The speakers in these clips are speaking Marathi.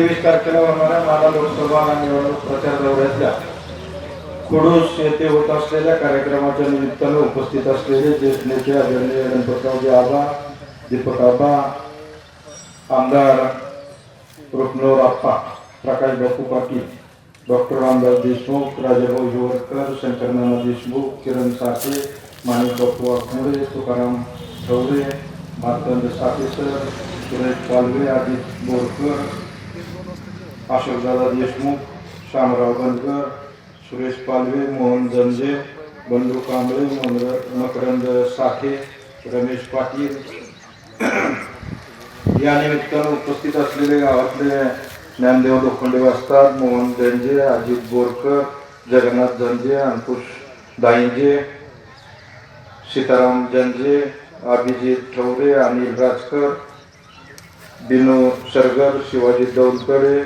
तेवीस तारखेला होणाऱ्या माला लोकसभा निवडणूक प्रचार दौऱ्यातल्या खुडूस येथे होत असलेल्या कार्यक्रमाच्या निमित्तानं उपस्थित असलेले ज्येष्ठ नेते आदरणीय गणपतरावजी आबा दीपक आबा आमदार रुक्नोर आप्पा प्रकाश बापू पाटील डॉक्टर रामदास देशमुख राजाभाऊ हिवरकर शंकरनाना देशमुख किरण साठे माणिक बापू आखमुडे तुकाराम ठवरे मार्तंड साठेसर सुरेश पालवे अजित बोरकर अशोकदादा देशमुख श्यामराव बनकर सुरेश पालवे मोहन जंजे बंडू कांबळे मनर मकरंद साठे रमेश पाटील. या निमित्तानं उपस्थित असलेले गावातले ज्ञानदेव लोखंडे वाजतात मोहन जंजे अजित बोरकर जगन्नाथ जंजे अंकुश दाईंजे सीताराम जंजे अभिजित ठवरे अनिल राजकर बिनू सरगर शिवाजी दौलकडे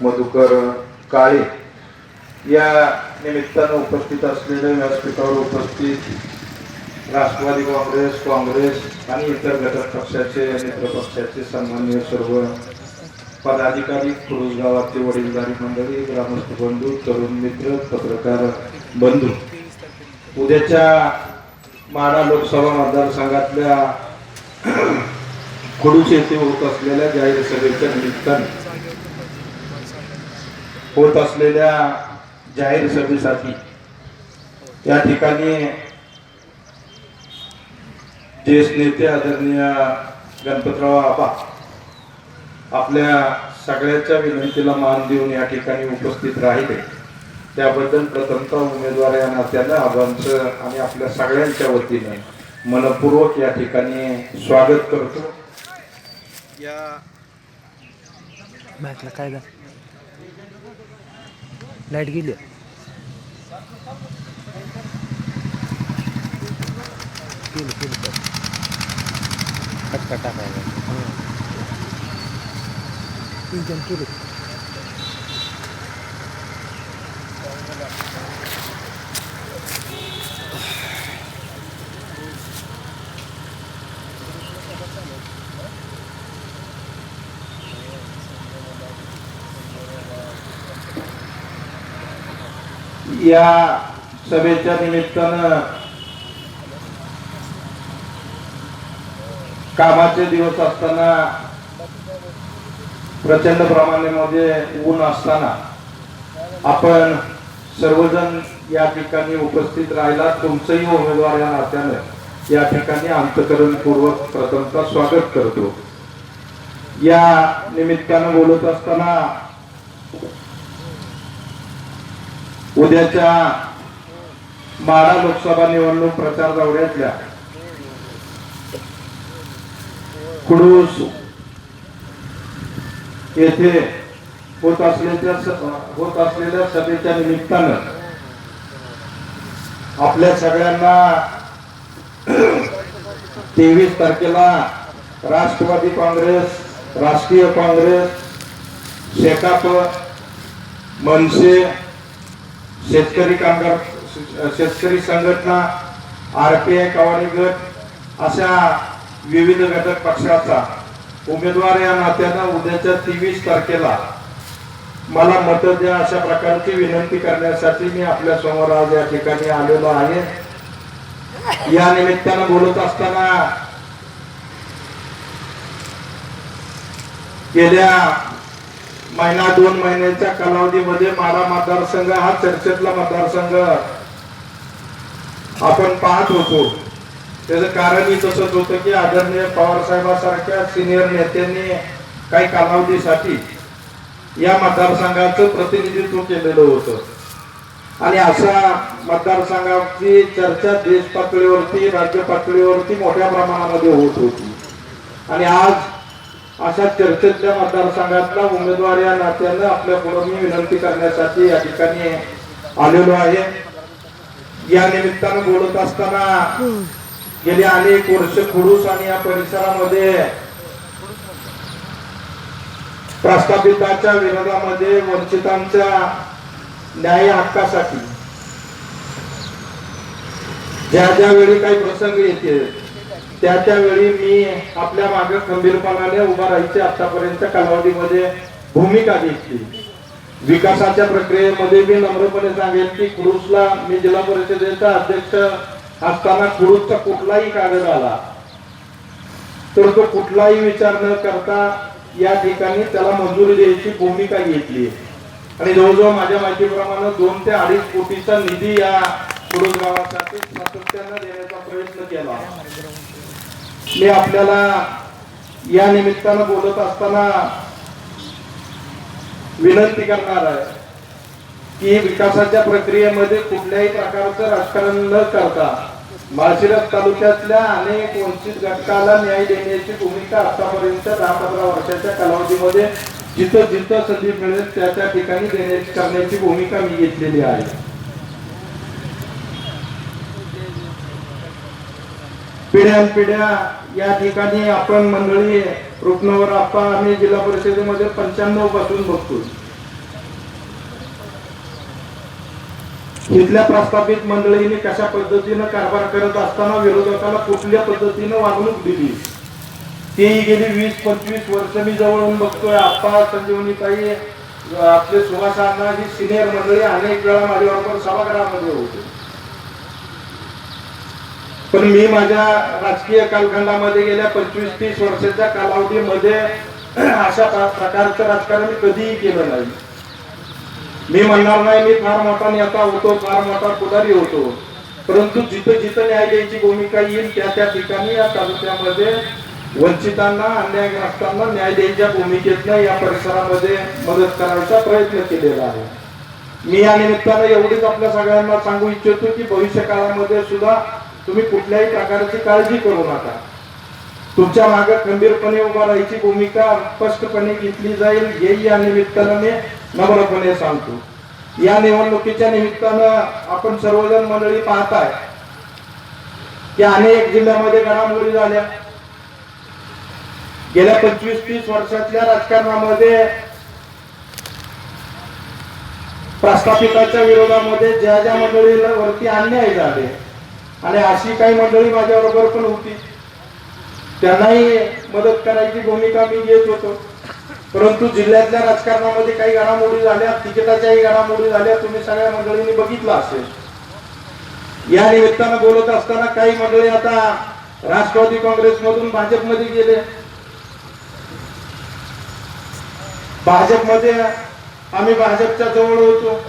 मधुकर काळे या निमित्तानं उपस्थित असलेले व्यासपीठावर उपस्थित राष्ट्रवादी काँग्रेस काँग्रेस आणि इतर घटक पक्षाचे मित्र पक्षाचे सन्माननीय सर्व पदाधिकारी खुरुस गावातले वडीलधारी मंडळी ग्रामस्थ बंधू तरुण मित्र पत्रकार बंधू. उद्याच्या माडा लोकसभा मतदारसंघातल्या खुडूस येथे होत असलेल्या जाहीर सभेच्या निमित्ताने होत असलेल्या जाहीर सभेसाठी. या ठिकाणी ज्येष्ठ नेते आदरणीय गणपतराव आबा आपल्या सगळ्याच्या विनंतीला मान देऊन या ठिकाणी उपस्थित राहिले. त्याबद्दल प्रथमतः उमेदवार या नात्यानं आबांचं आणि आपल्या सगळ्यांच्या वतीनं मनपूर्वक या ठिकाणी स्वागत करतो. या काय झालं? लाइट गेली. केलं केलं कटका टाकायला इंजन केलं. या सभेच्या निमित्तानं कामाचे दिवस असताना प्रचंड प्रमाणामध्ये म्हणजे ऊन असताना आपण सर्वजण या ठिकाणी उपस्थित राहिला. तुमचंही उमेदवार या नात्यानं या ठिकाणी अंतकरणपूर्वक प्रथमचा स्वागत करतो. या निमित्तानं बोलत असताना उद्याच्या माडा लोकसभा निवडणूक प्रचार दौऱ्यातल्या कुडूस येथे होत असलेल्या होत असलेल्या सभेच्या निमित्तानं आपल्या सगळ्यांना तेवीस तारखेला राष्ट्रवादी काँग्रेस राष्ट्रीय काँग्रेस शेकाप मनसे शेतकरी कामगार शेतकरी संघटना आर पी आय कवाडी गट अशा विविध घटक पक्षाचा उमेदवार या नात्यानं उद्याच्या तेवीस तारखेला मला मत द्या अशा प्रकारची विनंती करण्यासाठी मी आपल्यासमोर आज या ठिकाणी आलेलो आहे. या निमित्तानं बोलत असताना गेल्या महिना दोन महिन्याच्या कालावधीमध्ये माडा मतदारसंघ हा चर्चेतला मतदारसंघ. आपण पाहत होतो. त्याचं कारणही तसंच होतं की आदरणीय पवारसाहेबांसारख्या सिनियर नेत्यांनी काही कालावधीसाठी या मतदारसंघाचं प्रतिनिधित्व केलेलं होतं. आणि अशा मतदारसंघाची चर्चा देश पातळीवरती राज्य पातळीवरती मोठ्या प्रमाणामध्ये होत होती. आणि आज अशा चर्चेतल्या मतदारसंघातला उमेदवार या नात्यानं आपल्या पुढे मी विनंती करण्यासाठी या ठिकाणी आलेलो आहे. या निमित्तानं बोलत असताना गेले अनेक वर्ष खुडूस आणि या परिसरामध्ये प्रस्थापिताच्या विरोधामध्ये वंचितांच्या न्याय हक्कासाठी ज्या ज्या वेळी काही प्रसंग येते त्या त्यावेळी मी आपल्या मागे खंबीरपणाने उभा राहायचे आतापर्यंत कालावधीमध्ये भूमिका घेतली. विकासाच्या प्रक्रियेमध्ये मी नम्रपणे सांगेल की क्रुसला मी जिल्हा परिषदेचा अध्यक्ष असताना क्रुसचा कुठलाही कागद आला. तर तो कुठलाही विचार न करता या ठिकाणी त्याला मंजुरी द्यायची भूमिका घेतली. आणि जवळजवळ माझ्या माहितीप्रमाणे दोन ते अडीच कोटीचा निधी या कुरुस गावासाठी सातत्यानं देण्याचा प्रयत्न केला. मी आपल्याला या निमित्तानं बोलत असताना विनंती करणार आहे की विकासाच्या प्रक्रियेमध्ये कुठल्याही प्रकारचं राजकारण न करता माळशिरस तालुक्यातल्या अनेक वंचित घटकाला न्याय देण्याची भूमिका आतापर्यंत दहा पंधरा वर्षाच्या कालावधीमध्ये जिथं जिथं संधी मिळेल त्या त्या ठिकाणी देण्याची करण्याची भूमिका मी घेतलेली आहे. पिढ्यान पिढ्या या ठिकाणी आपण मंडळी रुग्णावर आपण आम्ही जिल्हा परिषदेमध्ये पंच्याण्णवपासून बघतो इथल्या प्रस्थापित मंडळीने कशा पद्धतीनं कारभार करत असताना विरोधकाला कुठल्या पद्धतीनं वागणूक दिली? ती गेली वीस पंचवीस वर्ष मी जवळून बघतोय. आप्पा संजीवनी ताई आपले सुभाष अण्णा ही सिनियर मंडळी अनेक वेळा माझ्याबरोबर सभागृहामध्ये होते. पण मी माझ्या राजकीय कालखंडामध्ये गेल्या पंचवीस तीस वर्षाच्या कालावधीमध्ये अशा प्रकारचं राजकारण मी कधीही केलं नाही. मी म्हणणार नाही मी फार मोठा नेता होतो फार मोठा पुढारी होतो. परंतु जिथं जिथं न्याय द्यायची भूमिका येईल त्या त्या ठिकाणी या तालुक्यामध्ये वंचितांना अन्यायग्रस्तांना न्याय द्यायच्या भूमिकेतनं या परिसरामध्ये मदत करायचा प्रयत्न केलेला आहे. मी या निमित्तानं एवढीच आपल्या सगळ्यांना सांगू इच्छितो की भविष्य काळामध्ये सुद्धा तुम्ही कुठल्याही प्रकारची काळजी करू नका. तुमच्या मागे खंबीरपणे उभा राहायची भूमिका स्पष्टपणे घेतली जाईल हेही या निमित्तानं मी नम्रपणे सांगतो. या निवडणुकीच्या निमित्तानं आपण सर्वजण मंडळी पाहताय की अनेक जिल्ह्यामध्ये घडामोडी झाल्या. गेल्या पंचवीस तीस वर्षातल्या राजकारणामध्ये प्रस्थापिताच्या विरोधामध्ये ज्या ज्या मंडळीला वरती अन्याय झाले आणि अशी काही मंडळी माझ्याबरोबर पण होती. त्यांनाही मदत करायची भूमिका मी घेत होतो. परंतु जिल्ह्यातल्या राजकारणामध्ये काही घडामोडी झाल्या तिकिटाच्याही घडामोडी झाल्या तुम्ही सगळ्या मंडळींनी बघितलं असेल. या निमित्तानं बोलत असताना काही मंडळी आता राष्ट्रवादी काँग्रेसमधून भाजपमध्ये गेले. भाजपमध्ये आम्ही भाजपच्या जवळ होतो.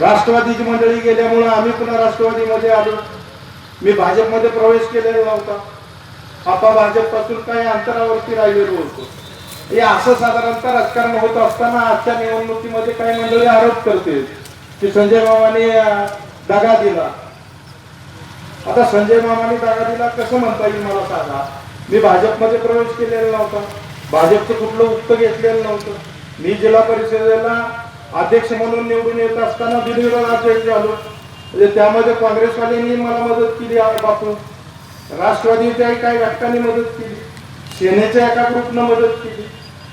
राष्ट्रवादीची मंडळी गेल्यामुळे आम्ही पुन्हा राष्ट्रवादीमध्ये आलो. मी भाजपमध्ये प्रवेश केलेला नव्हता. आपा भाजपपासून काही अंतरावरती राहिलेलो होतो हे असं साधारणतः राजकारण होत असताना आजच्या निवडणुकीमध्ये काही मंडळी आरोप करते की संजय मामाने दगा दिला. आता संजय मामाने दगा दिला कसं म्हणता येईल मला सांगा? मी भाजपमध्ये प्रवेश केलेला नव्हता. भाजपचं कुठलं उत्तर घेतलेलं नव्हतं. मी जिल्हा परिषदेला अध्यक्ष म्हणून निवडून येत असताना बिनविरोध अध्यक्ष झालो म्हणजे त्यामध्ये काँग्रेसवाल्यांनी मला मदत केली बापू. राष्ट्रवादीच्या काही घटकांनी मदत केली. सेनेच्या एका ग्रुपनं मदत केली.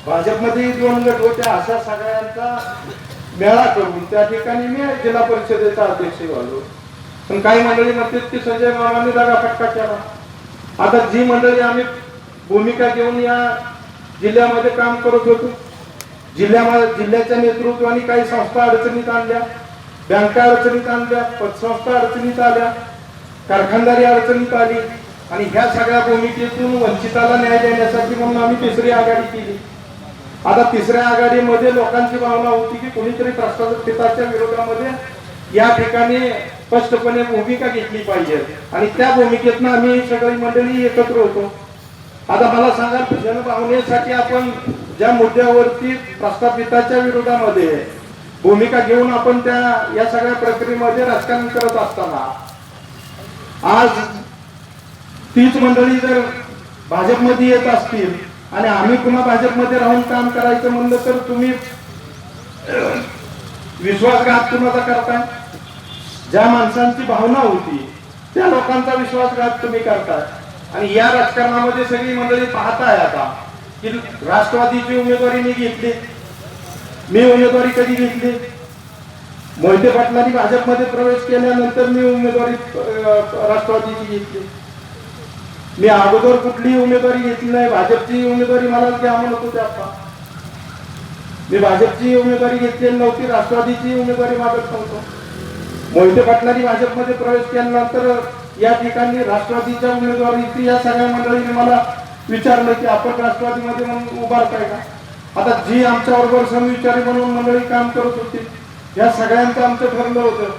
भाजपमध्ये दोन गट होते अशा सगळ्यांचा मेळा करून त्या ठिकाणी मी जिल्हा परिषदेचा अध्यक्ष झालो. पण काही मंडळी म्हणतात की संजय मामाने जागा फटका केला. आता जी मंडळी आम्ही भूमिका घेऊन या जिल्ह्यामध्ये काम करत होतो जिल्ह्यामध्ये जिल्ह्याच्या नेतृत्वाने काही संस्था अडचणीत आणल्या. बँका अडचणीत आणल्या पतसंस्था अडचणीत आल्या कारखानदारी अडचणीत आली आणि ह्या सगळ्या भूमिकेतून वंचिताला न्याय देण्यासाठी म्हणून आम्ही तिसरी आघाडी केली. आता तिसऱ्या आघाडीमध्ये लोकांची भावना होती की कोणीतरी प्रस्थापिताच्या विरोधामध्ये या ठिकाणी स्पष्टपणे भूमिका घेतली पाहिजे. आणि त्या भूमिकेतनं आम्ही सगळी मंडळी एकत्र होतो. आता मला सांगा जनभावनेसाठी आपण ज्या मुद्द्यावरती प्रस्थापिताच्या विरोधामध्ये भूमिका घेऊन आपण त्या या सगळ्या प्रक्रियेमध्ये राजकारण करत असताना आज तीच मंडळी जर भाजपमध्ये येत असतील आणि आम्ही पुन्हा भाजपमध्ये राहून काम करायचं म्हणलं तर तुम्ही विश्वासघात कुणाचा करताय ज्या माणसांची भावना होती त्या लोकांचा विश्वासघात तुम्ही करताय. आणि या राजकारणामध्ये सगळी मंडळी पाहताय आता. की राष्ट्रवादीची उमेदवारी मी घेतली मी उमेदवारी कधी घेतली मोहिते पाटलांनी भाजपमध्ये प्रवेश केल्यानंतर मी उमेदवारी राष्ट्रवादीची घेतली मी अगोदर कुठलीही उमेदवारी घेतली नाही. भाजपची उमेदवारी मला घ्यावं म्हणत होते आता मी भाजपची उमेदवारी घेतलेली नव्हती राष्ट्रवादीची उमेदवारी मागत नव्हतो. मोहिते पाटलांनी भाजपमध्ये प्रवेश केल्यानंतर या ठिकाणी राष्ट्रवादीच्या उमेदवारीची या सगळ्या मंडळीने मला विचारलं की आपण राष्ट्रवादीमध्ये म्हणून उभारताय का? आता जी आमच्या बरोबर समविचारी म्हणून मंडळी काम करत होती या सगळ्यांचं आमचं ठरलं होतं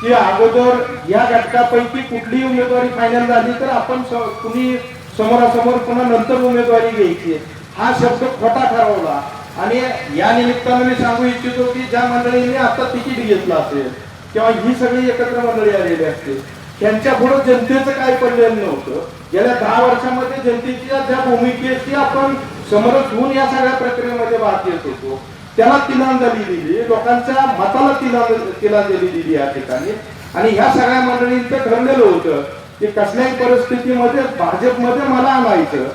की अगोदर या घटकापैकी कुठलीही उमेदवारी फायनल झाली तर आपण कुणी समोरासमोर पुन्हा नंतर उमेदवारी घ्यायची हा शब्द खोटा ठरवला. आणि या निमित्तानं मी सांगू इच्छितो की ज्या मंडळींनी आता तिकीट घेतलं असेल किंवा ही सगळी एकत्र मंडळी आलेली असते त्यांच्या पुढे जनतेचं काय पडलेलं नव्हतं? गेल्या दहा वर्षामध्ये जनतेच्या ज्या भूमिकेची आपण समरस होऊन या सगळ्या प्रक्रियेमध्ये भाग घेत होतो. त्याला तिलांजली दिली लोकांच्या मताला तिला तिलांजली दिली या ठिकाणी. आणि ह्या सगळ्या मंडळींचं ठरलेलं होतं की कसल्याही परिस्थितीमध्ये भाजपमध्ये मला आणायचं.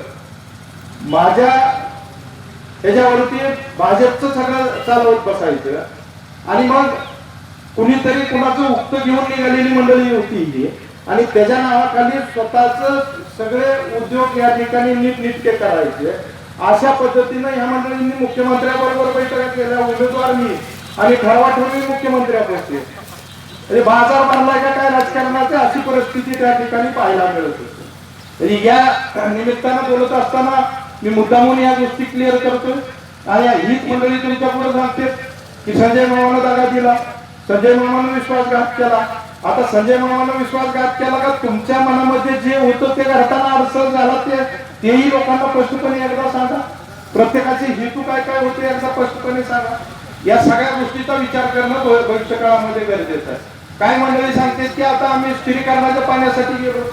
माझ्या ह्याच्यावरती भाजपचं सगळं चालवत बसायचं. आणि मग कुणीतरी कुणाचं उक्त घेऊन निघालेली मंडळी होती ही. आणि त्याच्या नावाखाली स्वतःच सगळे उद्योग या ठिकाणी नीटनिटके करायचे. अशा पद्धतीनं ह्या मंडळींनी मुख्यमंत्र्याबरोबर बैठका केल्या उमेदवार मी आणि ठरवा ठरवी मुख्यमंत्र्यापाशी म्हणजे बाजार भरलाय का काय राजकारणाची अशी परिस्थिती त्या ठिकाणी पाहायला मिळत होती. म्हणजे या निमित्तानं बोलत असताना मी मुद्दामून या गोष्टी क्लिअर करतोय. आणि हीच मंडळी तुमच्यापुढे सांगते की संजय मामानं दागा दिला. संजय मामानं विश्वासघात केला. आता संजय मामानं विश्वासघात केला का? तुमच्या मनामध्ये जे होतं ते घडताना अडचण झाला ते तेही लोकांना स्पष्टपणे एकदा सांगा. प्रत्येकाचे हेतू काय काय होते एकदा स्पष्टपणे सांगा. या सगळ्या गोष्टीचा विचार करणं भविष्य काळामध्ये गरजेचं आहे. काय मंडळी सांगते की आता आम्ही स्थिरीकरणाच्या पाण्यासाठी गेलो.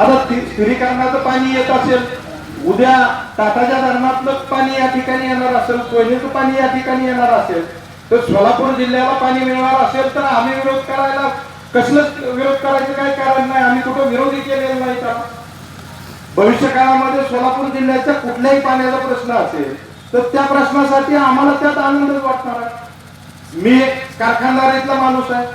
आता स्थिरीकरणाचं पाणी येत असेल. उद्या टाटाच्या धरणातलं पाणी या ठिकाणी येणार असेल. कोयनेचं पाणी या ठिकाणी येणार असेल. तर सोलापूर जिल्ह्याला पाणी मिळणार असेल तर आम्ही विरोध करायला कसलंच विरोध करायचं काही कारण नाही. आम्ही कुठं विरोधी केलेला नाही का भविष्य काळामध्ये सोलापूर जिल्ह्याच्या कुठल्याही पाण्याचा प्रश्न असेल तर त्या प्रश्नासाठी आम्हाला त्यात आनंदच वाटणार आहे. मी कारखानदारीतला माणूस आहे.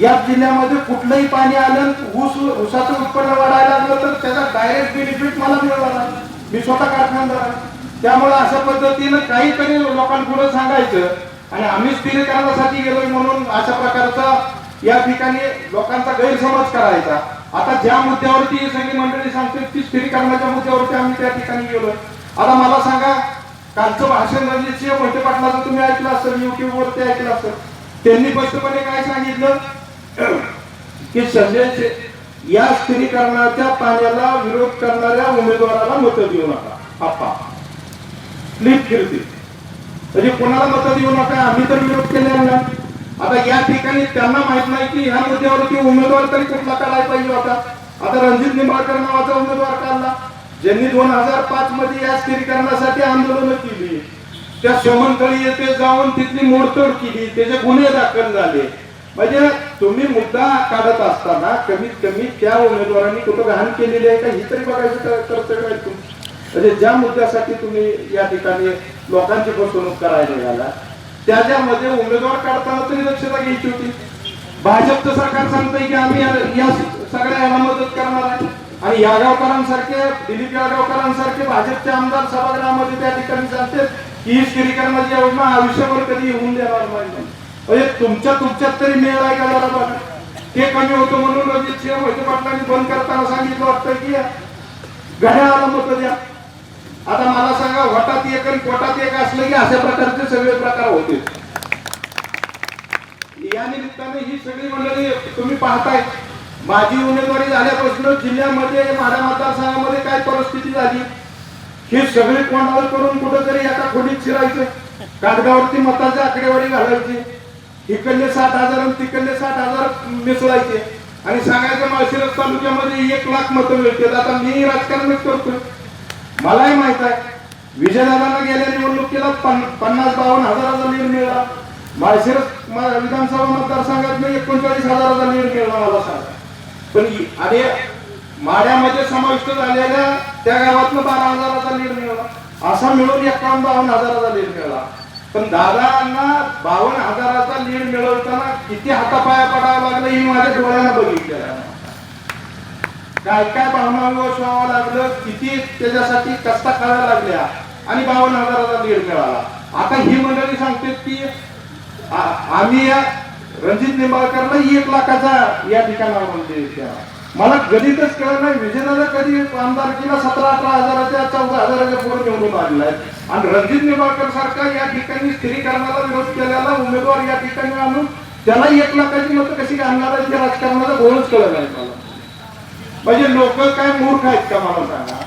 या जिल्ह्यामध्ये कुठलंही पाणी आलं ऊस ऊसाचं उत्पन्न वाढायला लागलं तर त्याचा डायरेक्ट बेनिफिट मला मिळणार मी स्वतः कारखानदार आहे. त्यामुळे अशा पद्धतीनं काहीतरी लोकांपुढे सांगायचं आणि आम्ही स्थिरीकरणासाठी गेलोय म्हणून अशा प्रकारचा या ठिकाणी लोकांचा गैरसमज करायचा. आता ज्या मुद्द्यावरती सगळी मंडळी सांगते ती स्थिरीकरणाच्या मुद्द्यावरती आम्ही त्या ठिकाणी गेलोय. आता मला सांगा कालचं भाषण म्हणजे रणजित सिंह मोठे पाटलाचं तुम्ही ऐकलं असेल युट्यूब वरती ऐकलं असेल. त्यांनी स्पष्टपणे काय सांगितलं? की संजय या स्थिरीकरणाच्या पाण्याला विरोध करणाऱ्या उमेदवाराला मत देऊ नका. आप्पा क्लिप फिरते म्हणजे कोणाला मत देऊ नका आम्ही तर विरोध केलेला आता या ठिकाणी त्यांना माहीत नाही की ह्या मुद्द्यावरती उमेदवार तरी कुठला काढायला पाहिजे होता. आता रणजित निंबाळकर नावाचा उमेदवार काढला. ज्यांनी दोन हजार पाच मध्ये या स्थिरीकरणासाठी आंदोलन केली. त्या सोमनकळी येथे जाऊन तिथली मोडतोड केली. त्याचे गुन्हे दाखल झाले. म्हणजे तुम्ही मुद्दा काढत असताना कमीत कमी त्या उमेदवारांनी कुठं घाण केलेली आहे का? ही तरी बघायचं कर्तव्य आहे तुमचं म्हणजे ज्या मुद्द्यासाठी तुम्ही या ठिकाणी लोकांची फसवणूक करायला निघाला त्याच्यामध्ये उमेदवार काढताना तरी दक्षता घ्यायची होती. भाजपचं सरकार सांगतंय की आम्ही या- सगळ्या याला मदत करणार आहे. आणि यागावकरांसारखे दिलीप यागावकरांसारखे भाजपचे आमदार सभागृहामध्ये त्या ठिकाणी सांगते की ही स्थिरीकरणाची योजना आयुष्यभर कधी येऊन देणार नाही. म्हणजे तुमच्या तुमच्यात तरी मेळ आहे का जरा बघा. ते कमी होतं म्हणून रणजित सिंह मोहिते पाटलांनी बंद करताना सांगितलं वाटतं की घड्याळाला मत द्या आता मला सांगा वटात एक आणि पोटात एक असलं की अशा प्रकारचे सगळे प्रकार होते. या निमित्ताने ही सगळी मंडळी तुम्ही पाहताय माझी उमेदवारी झाल्यापासून जिल्ह्यामध्ये माझ्या मतदारसंघामध्ये काय परिस्थिती झाली? हे सगळे कोणावर करून कुठंतरी एका खोलीत शिरायचं. कागदावरती मताची आकडेवारी घालायची. इकडले साठ हजार आणि तिकडले साठ हजार मिसळायचे. आणि सांगायचं माळशिरस तालुक्यामध्ये एक लाख मतं मिळतील आता मी राजकारणच करतोय. मलाही माहीत आहे. विजयदादांना गेल्या निवडणुकीला पन- पन्नास बावन्न हजाराचा लीड मिळाला. माळशिरस विधानसभा मतदारसंघात एकोणचाळीस हजाराचा लीड मिळाला मला सांगा. पण अरे माड्यामध्ये समाविष्ट झालेल्या त्या गावातनं बारा हजाराचा लीड मिळाला. असा मिळून एकावन्न बावन्न हजाराचा लीड मिळाला. पण दादांना बावन्न हजाराचा लीड मिळवताना किती हातापाया पडावा लागलं ही माझ्या डोळ्यांना बघितलेलं काय काय भावना विवश व्हावं लागलं किती त्याच्यासाठी कष्टा कराव्या लागल्या आणि बावन्न हजाराचा लीड मिळाला. आता ही मंडळी सांगते की आम्ही या रणजित निंबाळकरला एक लाखाचा या ठिकाणावर म्हणजे केला. मला गणितच कळत नाही विजयदादा कधी आमदारकीला सतरा अठरा हजाराच्या चौदा हजाराच्या पुढे निवडून आलेला आहे आणि रणजित निंबाळकर सारखा या ठिकाणी स्थिरीकरणाला विरोध केलेला उमेदवार या ठिकाणी आणून त्याला एक लाखाची मतं कशी आणणार आहे त्या राजकारणाचा गोळच कळत नाही मला. म्हणजे लोक काय मूर्ख आहेत का मला सांगा?